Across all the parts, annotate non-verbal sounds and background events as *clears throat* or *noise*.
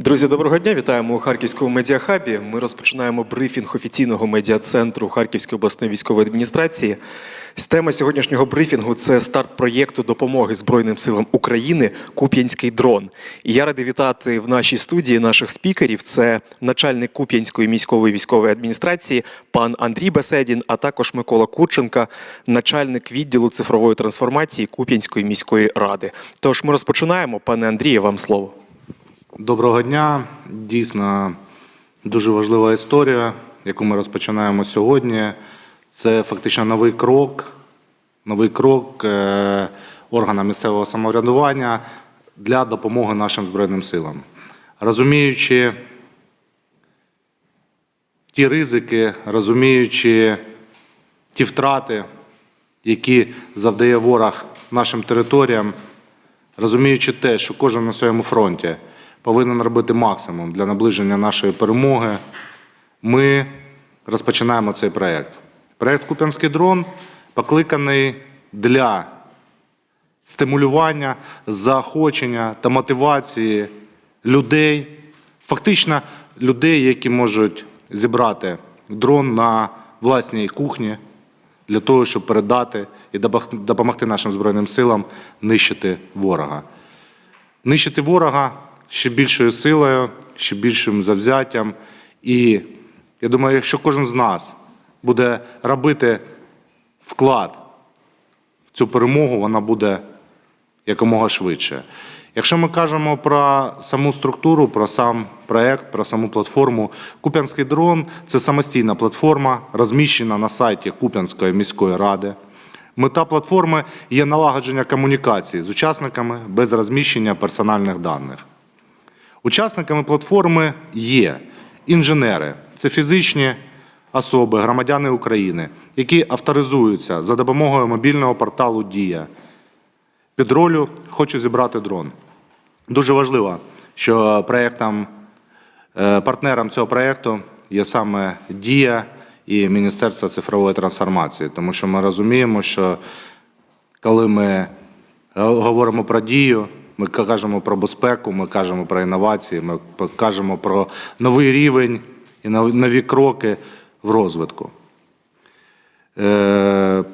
Друзі, доброго дня! Вітаємо у Харківському медіахабі. Ми розпочинаємо брифінг офіційного медіа-центру Харківської обласної військової адміністрації. Тема сьогоднішнього брифінгу це старт проєкту допомоги Збройним силам України Куп'янський дрон. І я радий вітати в нашій студії наших спікерів. Це начальник Куп'янської міської військової адміністрації, пан Андрій Беседін, а також Микола Курченка, начальник відділу цифрової трансформації Куп'янської міської ради. Тож ми розпочинаємо. Пане Андріє, вам слово. Доброго дня. Дійсно дуже важлива історія, яку ми розпочинаємо сьогодні. Це фактично новий крок, новий крок е, органам місцевого самоврядування для допомоги нашим Збройним силам. Розуміючи ті ризики, розуміючи ті втрати, які завдає ворог нашим територіям, розуміючи те, що кожен на своєму фронті повинен робити максимум для наближення нашої перемоги, ми розпочинаємо цей проєкт. Проєкт Куп'янський дрон покликаний для стимулювання, заохочення та мотивації людей, фактично людей, які можуть зібрати дрон на власній кухні для того, щоб передати і допомогти нашим Збройним силам нищити ворога. Нищити ворога ще більшою силою, ще більшим завзяттям. І я думаю, якщо кожен з нас буде робити вклад в цю перемогу, вона буде якомога швидше. Якщо ми кажемо про саму структуру, про сам проект, про саму платформу, Куп'янський дрон це самостійна платформа, розміщена на сайті Куп'янської міської ради. Мета платформи є налагодження комунікації з учасниками без розміщення персональних даних. Учасниками платформи є інженери, це фізичні особи, громадяни України, які авторизуються за допомогою мобільного порталу Дія. Під ролю хочу зібрати дрон. Дуже важливо, що проєктом, е, партнером цього проєкту є саме Дія і Міністерство цифрової трансформації, тому що ми розуміємо, що коли ми говоримо про дію, ми кажемо про безпеку, ми кажемо про інновації, ми кажемо про новий рівень і нові кроки в розвитку. Е,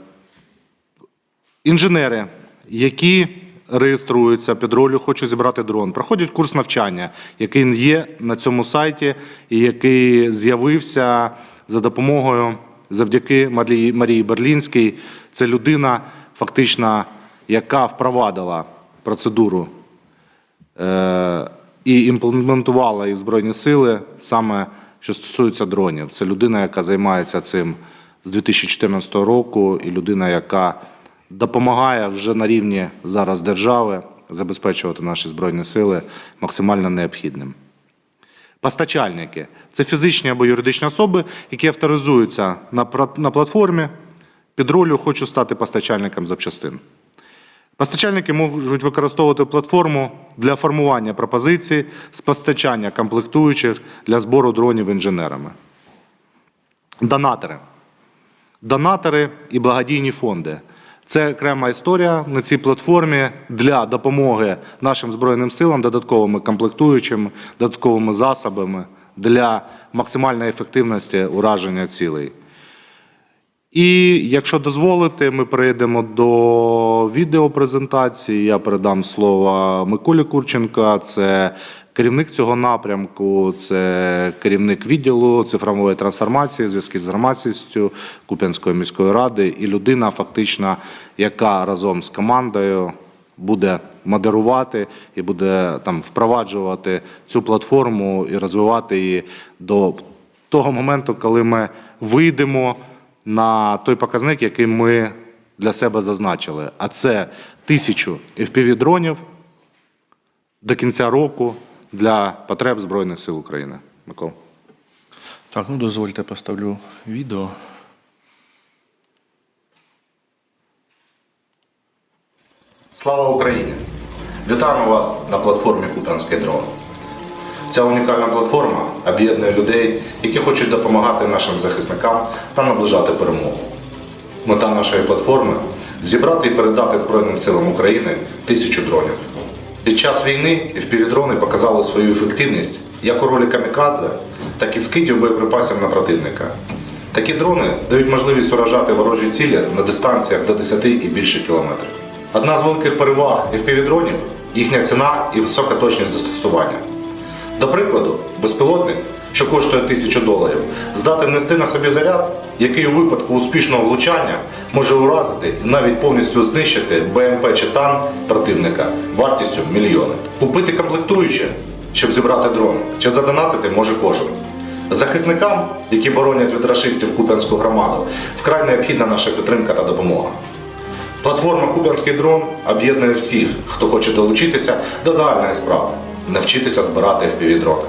Інженери, які реєструються під ролью Хочу зібрати дрон, проходять курс навчання, який є на цьому сайті, і який з'явився за допомогою завдяки Марії Марії Берлінській. Це людина, фактично, яка впровадила процедуру і імплементувала в Збройні сили саме що стосується дронів. Це людина, яка займається цим з 2014 року, і людина, яка допомагає вже на рівні зараз держави забезпечувати наші збройні сили максимально необхідним. Постачальники це фізичні або юридичні особи, які авторизуються на платформі. Під ролью хочу стати постачальником запчастин. Постачальники можуть використовувати платформу для формування пропозицій з постачання комплектуючих для збору дронів інженерами. Донатори. Донатори і благодійні фонди. Це окрема історія на цій платформі для допомоги нашим Збройним силам, додатковими комплектуючими, додатковими засобами для максимальної ефективності ураження цілей. І якщо дозволите, ми перейдемо до відеопрезентації. Я передам слово Миколі Курченка. Це керівник цього напрямку, це керівник відділу цифрової трансформації, зв'язків з громадськістю Куп'янської міської ради і людина, фактично, яка разом з командою буде модерувати і буде там впроваджувати цю платформу і розвивати її до того моменту, коли ми вийдемо на той показник, який ми для себе зазначили. А це тисячу FPV-дронів до кінця року для потреб Збройних сил України. Микола. Так, ну дозвольте, поставлю відео. Слава Україні! Вітаємо вас на платформі Куп'янський дрон. Ця унікальна платформа об'єднує людей, які хочуть допомагати нашим захисникам та наближати перемогу. Мета нашої платформи зібрати і передати Збройним силам України тисячу дронів. Під час війни FPV-дрони показали свою ефективність як у ролі камікадзе, так і скидів боєприпасів на противника. Такі дрони дають можливість уражати ворожі цілі на дистанціях до 10 і більше кілометрів. Одна з великих переваг FPV-дронів – їхня ціна і висока точність застосування. До прикладу, безпілотник, що коштує тисячу доларів, здатен нести на собі заряд, який у випадку успішного влучання може уразити і навіть повністю знищити БМП чи танк противника вартістю мільйони. Купити комплектуюче, щоб зібрати дрон, чи задонатити може кожен. Захисникам, які боронять від рашистів Куп'янську громаду, вкрай необхідна наша підтримка та допомога. Платформа Куп'янський дрон об'єднує всіх, хто хоче долучитися до загальної справи, навчитися збирати FPV-дрони.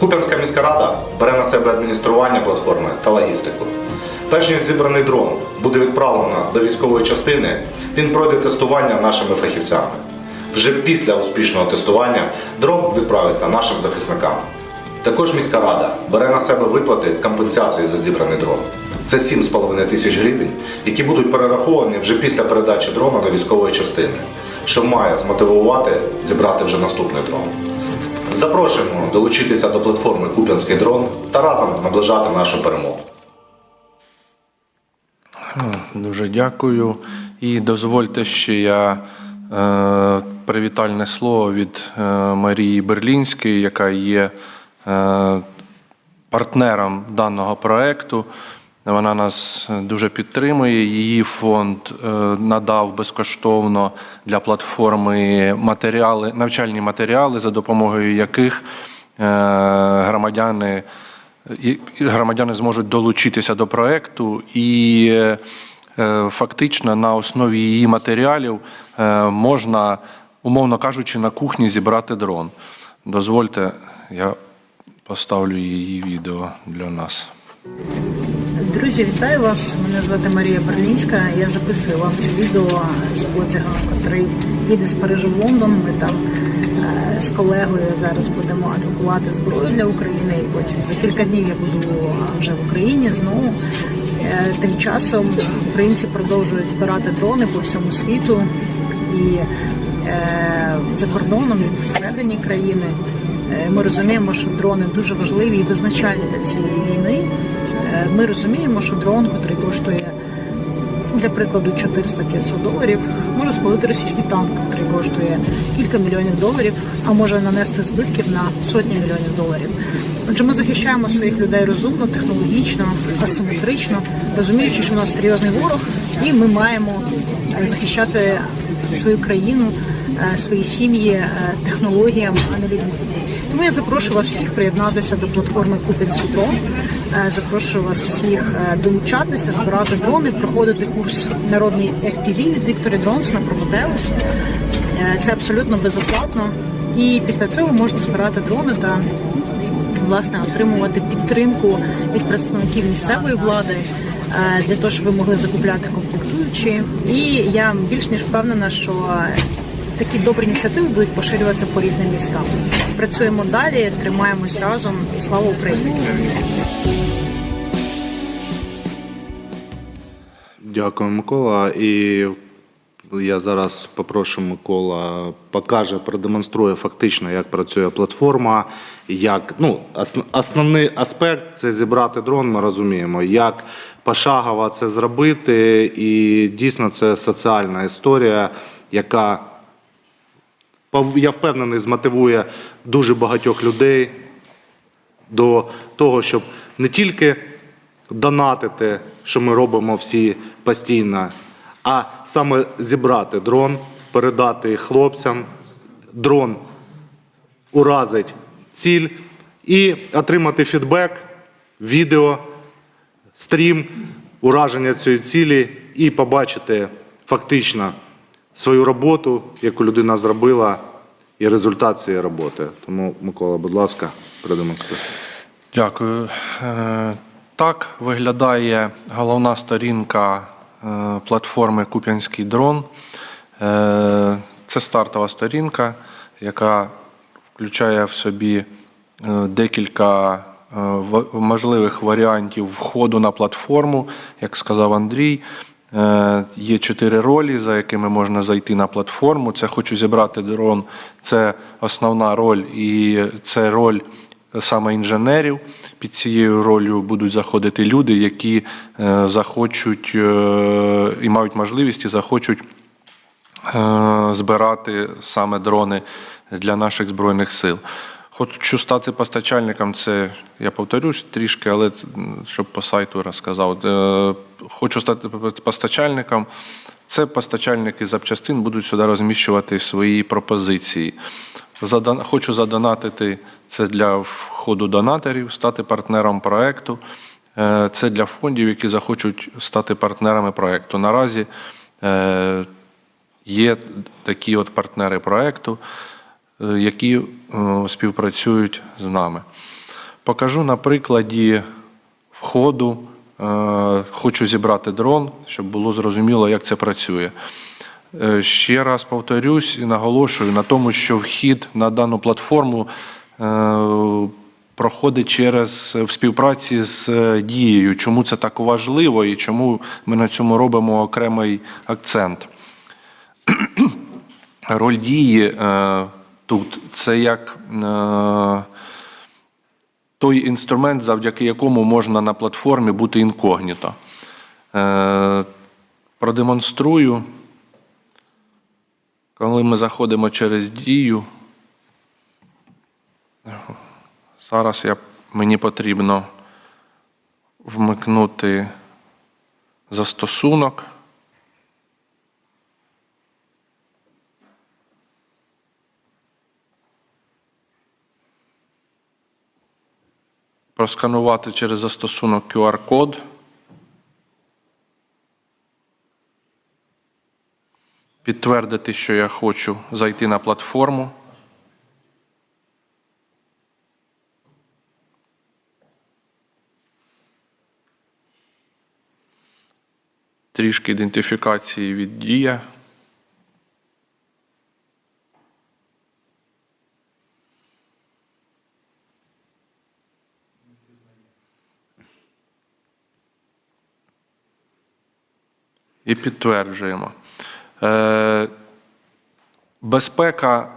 Куп'янська міська рада бере на себе адміністрування платформи та логістику. Перш ніж зібраний дрон буде відправлено до військової частини, він пройде тестування нашими фахівцями. Вже після успішного тестування дрон відправиться нашим захисникам. Також міська рада бере на себе виплати компенсації за зібраний дрон. Це 7,5 тисяч гривень, які будуть перераховані вже після передачі дрона до військової частини, що має змотивувати зібрати вже наступний дрон. Запрошуємо долучитися до платформи Куп'янський дрон та разом наближати нашу перемогу. Дуже дякую. І дозвольте ще я е, привітальне слово від е, Марії Берлінської, яка є е, партнером даного проекту. Вона нас дуже підтримує. Її фонд е, надав безкоштовно для платформи матеріали, навчальні матеріали, за допомогою яких е, громадяни громадяни зможуть долучитися до проекту і е, е, фактично на основі її матеріалів е, можна, умовно кажучи, на кухні зібрати дрон. Дозвольте, я поставлю її відео для нас. Друзі, вітаю вас. Мене звати Марія Берлінська. Я записую вам це відео з потяга, котрий їде з Парижу в Лондон. Ми там е, з колегою зараз будемо друкувати зброю для України. І потім за кілька днів я буду вже в Україні знову. Е, Тим часом українці продовжують збирати дрони по всьому світу і е, за кордоном, і всередині країни. Ми розуміємо, що дрони дуже важливі і визначальні для цієї війни. Е, Ми розуміємо, що дрон, який коштує, для прикладу, 400-500 доларів, може спалити російський танк, який коштує кілька мільйонів доларів, а може нанести збитків на сотні мільйонів доларів. Отже, ми захищаємо своїх людей розумно, технологічно, асиметрично, розуміючи, що у нас серйозний ворог, і ми маємо е, захищати свою країну, е, свої сім'ї технологіям, а не людьми. Тому я запрошую вас всіх приєднатися до платформи Купінський дрон. Е, Запрошую вас всіх е, долучатися, збирати дрони, проходити курс народний FPV від Вікторі Дронс на Прометеус. Е, Це абсолютно безоплатно. І після цього можете збирати дрони та власне отримувати підтримку від представників місцевої влади для того, щоб ви могли закупляти комплектуючі. І я більш ніж впевнена, що такі добрі ініціативи будуть поширюватися по різним містам. Працюємо далі, тримаємось разом. Слава Україні! Дякую, Микола. І я зараз попрошу Микола покаже, продемонструє фактично, як працює платформа. Як ну, основний аспект це зібрати дрон. Ми розуміємо, як пошагово це зробити, і дійсно це соціальна історія, яка я впевнений, змотивує дуже багатьох людей до того, щоб не тільки донатити, що ми робимо всі постійно, а саме зібрати дрон, передати хлопцям, дрон уразить ціль і отримати фідбек, відео, стрім, ураження цієї цілі і побачити фактично свою роботу, яку людина зробила, і результат цієї роботи. Тому, Микола, будь ласка, продемонструйте. Дякую. Е, Так виглядає головна сторінка е, платформи Куп'янський дрон. Е, Це стартова сторінка, яка включає в собі декілька можливих варіантів входу на платформу, як сказав Андрій. Е, Є чотири ролі, за якими можна зайти на платформу. Це хочу зібрати дрон. Це основна роль, і це роль саме інженерів. Під цією ролью будуть заходити люди, які е, захочуть е, і мають можливість і захочуть збирати саме дрони для наших збройних сил. Хочу стати постачальником, це я повторюсь трішки, але щоб по сайту розказав. Е, Хочу стати постачальником. Це постачальники запчастин будуть сюди розміщувати свої пропозиції. Хочу задонатити це для входу донаторів, стати партнером проекту. Е, Це для фондів, які захочуть стати партнерами проекту. Наразі е, є такі от партнери проекту, е, які співпрацюють з нами. Покажу на прикладі входу. Е, Хочу зібрати дрон, щоб було зрозуміло, як це працює. Е, Ще раз повторюсь і наголошую на тому, що вхід на дану платформу е, проходить через в співпраці з е, дією. Чому це так важливо і чому ми на цьому робимо окремий акцент. *clears throat* Роль дії е, тут це як е, той інструмент, завдяки якому можна на платформі бути інкогніто. Е, продемонструю, коли ми заходимо через дію. Зараз я, мені потрібно вмикнути застосунок. Просканувати через застосунок QR-код. Підтвердити, що я хочу зайти на платформу. Трішки ідентифікації від дія. І підтверджуємо. Е, Безпека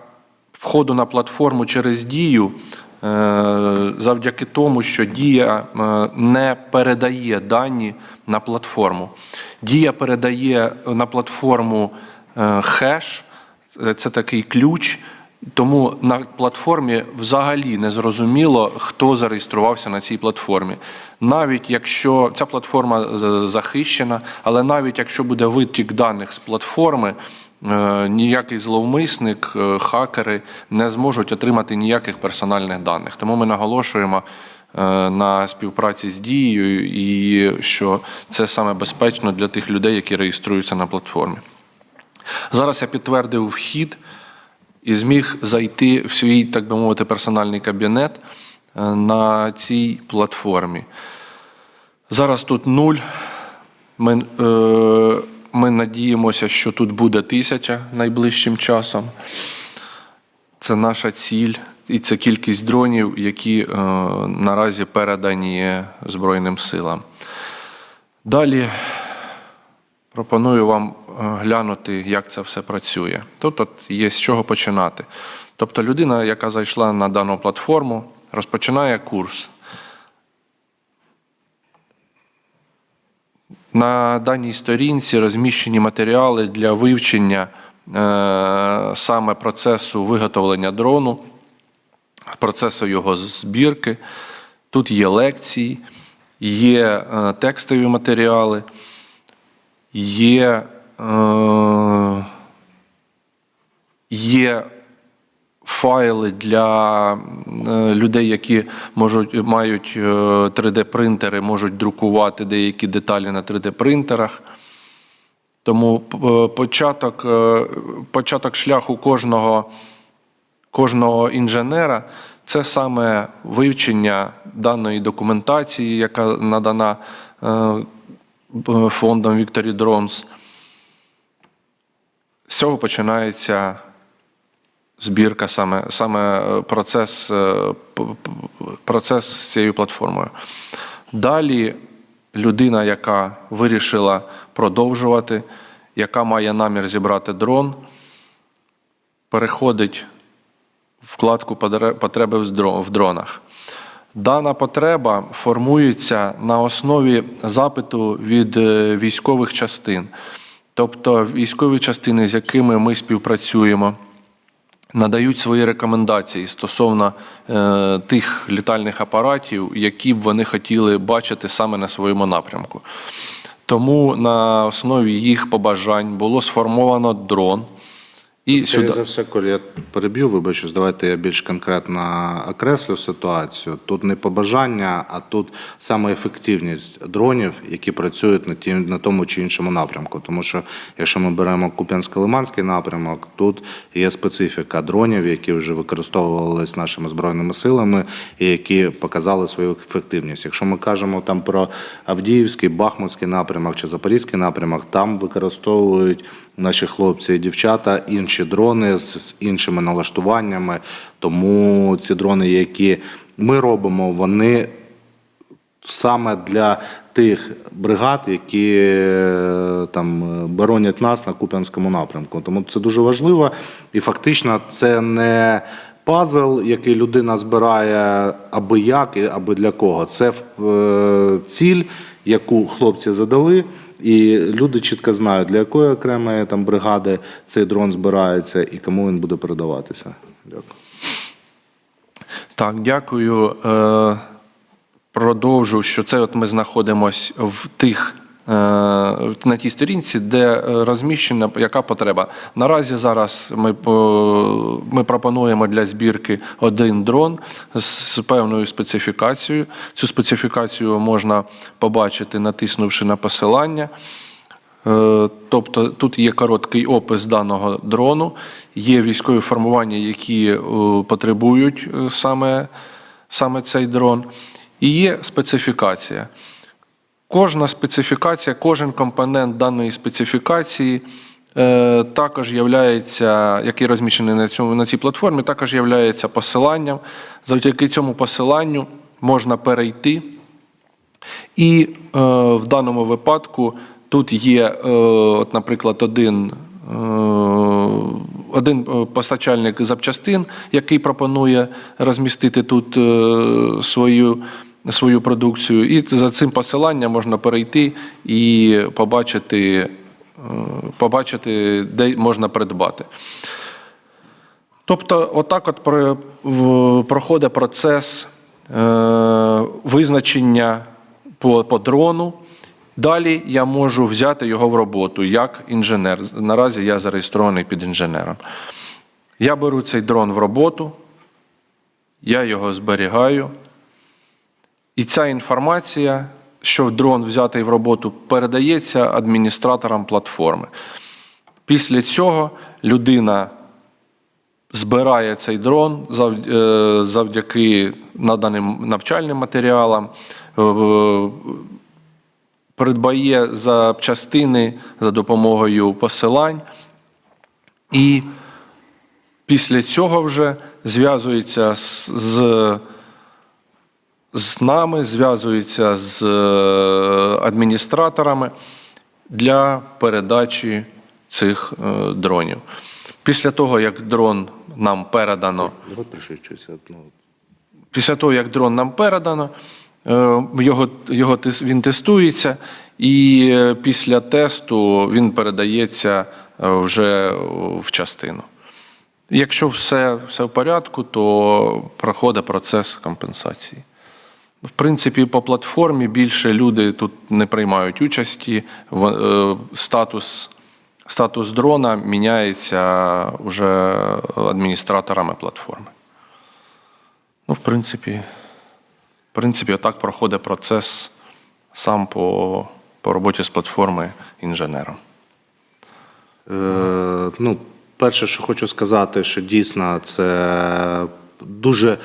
входу на платформу через дію е, завдяки тому, що дія е, не передає дані на платформу. Дія передає на платформу хеш, це такий ключ. Тому на платформі взагалі не зрозуміло, хто зареєструвався на цій платформі. Навіть якщо ця платформа захищена, але навіть якщо буде витік даних з платформи, е, ніякий зловмисник, е, хакери не зможуть отримати ніяких персональних даних. Тому ми наголошуємо е, на співпраці з дією і що це саме безпечно для тих людей, які реєструються на платформі. Зараз я підтвердив вхід і зміг зайти в свій, так би мовити, персональний кабінет е, на цій платформі. Зараз тут нуль. Ми, е, ми надіємося, що тут буде тисяча найближчим часом. Це наша ціль, і це кількість дронів, які е, наразі передані Збройним силам. Далі Пропоную вам глянути, як це все працює. Тут от є з чого починати. Тобто людина, яка зайшла на дану платформу, розпочинає курс. На даній сторінці розміщені матеріали для вивчення е, саме процесу виготовлення дрону, процесу його збірки. Тут є лекції, є е, текстові матеріали є, є файли для е, людей, які можуть, мають е, 3D-принтери, можуть друкувати деякі деталі на 3D-принтерах. Тому е, початок, е, початок шляху кожного, кожного інженера це саме вивчення даної документації, яка надана е, фондом Victory Drones. З цього починається збірка, саме, саме е, процес, е, процес з цією платформою. Далі людина, яка вирішила продовжувати, яка має намір зібрати дрон, переходить вкладку потреби в дронах. Дана потреба формується на основі запиту від е, військових частин. Тобто військові частини, з якими ми співпрацюємо, надають свої рекомендації стосовно е, тих літальних апаратів, які б вони хотіли бачити саме на своєму напрямку. Тому на основі їх побажань було сформовано дрон. І Скоріше сюди за все, коли я переб'ю, вибачусь, давайте я більш конкретно окреслю ситуацію. Тут не побажання, а тут саме ефективність дронів, які працюють на, тім, на тому чи іншому напрямку. Тому що якщо ми беремо Куп'янсько-Лиманський напрямок, тут є специфіка дронів, які вже використовувалися нашими збройними силами і які показали свою ефективність. Якщо ми кажемо там про Авдіївський, Бахмутський напрямок чи Запорізький напрямок, там використовують наші хлопці і дівчата інші дрони з, іншими налаштуваннями. Тому ці дрони, які ми робимо, вони саме для тих бригад, які е, там боронять нас на Куп'янському напрямку. Тому це дуже важливо. І фактично це не пазл, який людина збирає аби як, і аби для кого. Це е, ціль, яку хлопці задали. І люди чітко знають, для якої окремої там бригади цей дрон збирається і кому він буде передаватися. Дякую. Так, дякую. Е, Продовжу, що це от ми знаходимося в тих. Е, На тій сторінці, де е, розміщена яка потреба. Наразі зараз ми, ми пропонуємо для збірки один дрон з певною специфікацією. Цю специфікацію можна побачити, натиснувши на посилання. Е, Тобто тут є короткий опис даного дрону, є військові формування, які е, потребують е, саме, саме цей дрон, і є специфікація. Кожна специфікація, кожен компонент даної специфікації е, також являється, який розміщений на, цьому, на цій платформі, також являється посиланням. Завдяки цьому посиланню можна перейти і е, в даному випадку тут є, е, от, наприклад, один, е, один е, постачальник запчастин, який пропонує розмістити тут свою, свою продукцію. І за цим посиланням можна перейти і побачити, е, побачити де можна придбати. Тобто, отак от проходить процес е, визначення по, по дрону. Далі я можу взяти його в роботу як інженер. Наразі я зареєстрований під інженером. Я беру цей дрон в роботу, я його зберігаю. І ця інформація, що дрон взятий в роботу, передається адміністраторам платформи. Після цього людина збирає цей дрон е, завдяки наданим навчальним матеріалам, е, придбає запчастини за допомогою посилань. І після цього вже зв'язується з, з, нами, зв'язується з е, адміністраторами для передачі цих е, дронів. Після того, як дрон нам передано. Ну, після того, як дрон нам передано, е, його, його, він тестується, і після тесту він передається вже в частину. Якщо все, все в порядку, то проходить процес компенсації. В принципі, по платформі більше люди тут не приймають участі. Е, Статус, статус дрона міняється вже адміністраторами платформи. Ну, в принципі, в принципі, отак проходить процес сам по, по роботі з платформи інженером. Е, ну, перше, що хочу сказати, що дійсно це дуже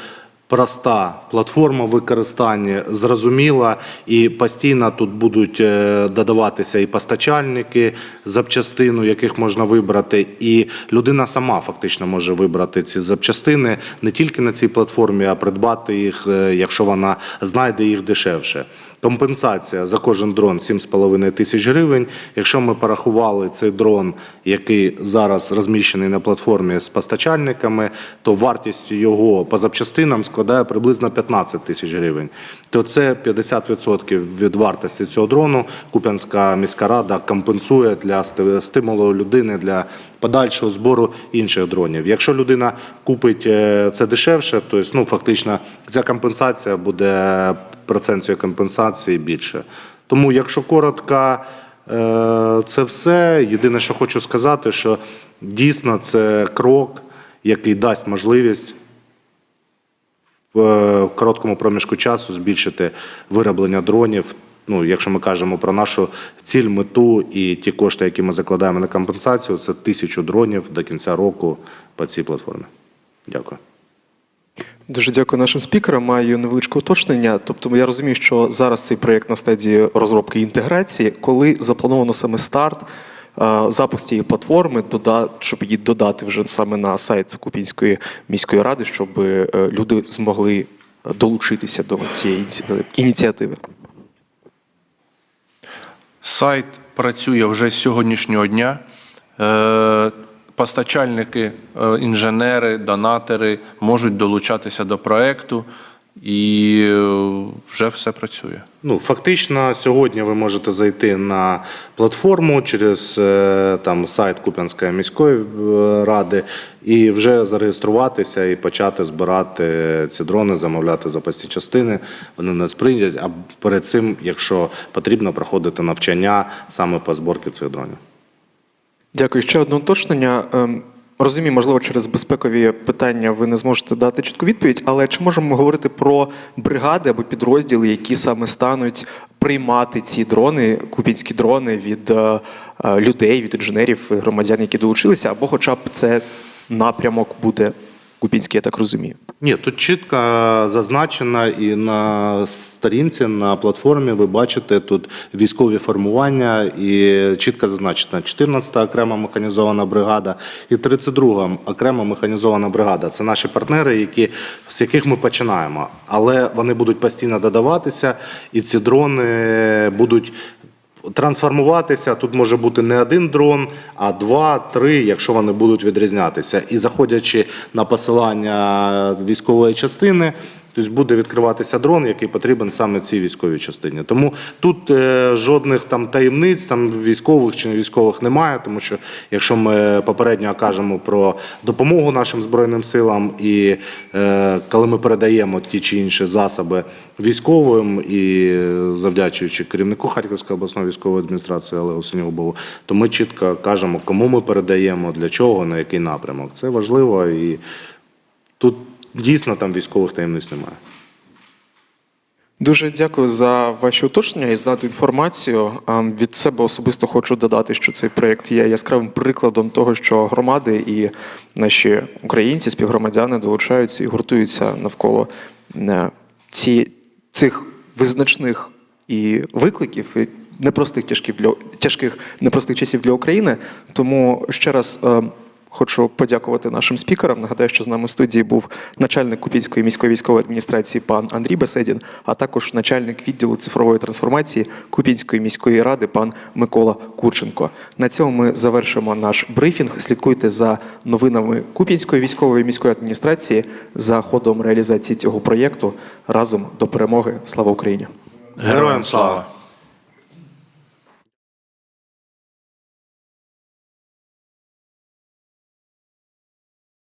проста платформа використання, зрозуміла, і постійно тут будуть е, додаватися і постачальники запчастину, яких можна вибрати, і людина сама фактично може вибрати ці запчастини не тільки на цій платформі, а придбати їх, е, якщо вона знайде їх дешевше. Компенсація за кожен дрон 7,5 тисяч гривень. Якщо ми порахували цей дрон, який зараз розміщений на платформі з постачальниками, то вартість його по запчастинам складає приблизно 15 тисяч гривень. То це 50% від вартості цього дрону. Куп'янська міська рада компенсує для стимулу людини для подальшого збору інших дронів. Якщо людина купить е, це дешевше, то ну, фактично ця компенсація буде процент цієї компенсації більше. Тому, якщо коротко, е, це все. Єдине, що хочу сказати, що дійсно це крок, який дасть можливість в е, короткому проміжку часу збільшити вироблення дронів. Ну, якщо ми кажемо про нашу ціль, мету і ті кошти, які ми закладаємо на компенсацію, це тисячу дронів до кінця року по цій платформі. Дякую. Дуже дякую нашим спікерам. Маю невеличке уточнення. Тобто, я розумію, що зараз цей проєкт на стадії розробки і інтеграції, коли заплановано саме старт, е, запуск цієї платформи, щоб її додати вже саме на сайт Купінської міської ради, щоб е, люди змогли долучитися до цієї ініціативи. Сайт працює вже з сьогоднішнього дня. Постачальники, е, інженери, донатори можуть долучатися до проекту, і е, вже все працює. Ну, фактично, сьогодні ви можете зайти на платформу через е, там, сайт Куп'янської міської ради і вже зареєструватися і почати збирати ці дрони, замовляти запасні частини. Вони нас прийдуть, а перед цим, якщо потрібно, проходити навчання саме по зборці цих дронів. Дякую. Ще одне уточнення. Ем, Розумію, можливо, через безпекові питання ви не зможете дати чітку відповідь, але чи можемо говорити про бригади або підрозділи, які саме стануть приймати ці дрони, купінські дрони від е, е, людей, від інженерів, громадян, які долучилися, або хоча б це напрямок буде купінський, я так розумію. Ні, тут чітко зазначено і на сторінці, на платформі ви бачите тут військові формування і чітко зазначено 14-та окрема механізована бригада і 32-га окрема механізована бригада. Це наші партнери, які, з яких ми починаємо. Але вони будуть постійно додаватися, і ці дрони будуть трансформуватися. Тут може бути не один дрон, а два, три, якщо вони будуть відрізнятися. І заходячи на посилання військової частини. Тобто буде відкриватися дрон, який потрібен саме цій військовій частині. Тому тут е, жодних там таємниць, там військових чи не військових немає, тому що якщо ми попередньо кажемо про допомогу нашим збройним силам, і е, коли ми передаємо ті чи інші засоби військовим і е, завдячуючи керівнику Харківської обласної військової адміністрації Олегу Синігубову, то ми чітко кажемо, кому ми передаємо, для чого, на який напрямок. Це важливо і тут дійсно там військових таємниць немає. Дуже дякую за ваші уточнення і за ту інформацію. Від себе особисто хочу додати, що цей проєкт є яскравим прикладом того, що громади і наші українці, співгромадяни долучаються і гуртуються навколо е, ці, цих визначних і викликів, і непростих тяжких для тяжких непростих часів для України. Тому ще раз. Хочу подякувати нашим спікерам. Нагадаю, що з нами в студії був начальник Купінської міської військової адміністрації пан Андрій Беседін, а також начальник відділу цифрової трансформації Купінської міської ради пан Микола Курченко. На цьому ми завершимо наш брифінг. Слідкуйте за новинами Купінської військової міської адміністрації за ходом реалізації цього проєкту разом до перемоги. Слава Україні! Героям слава!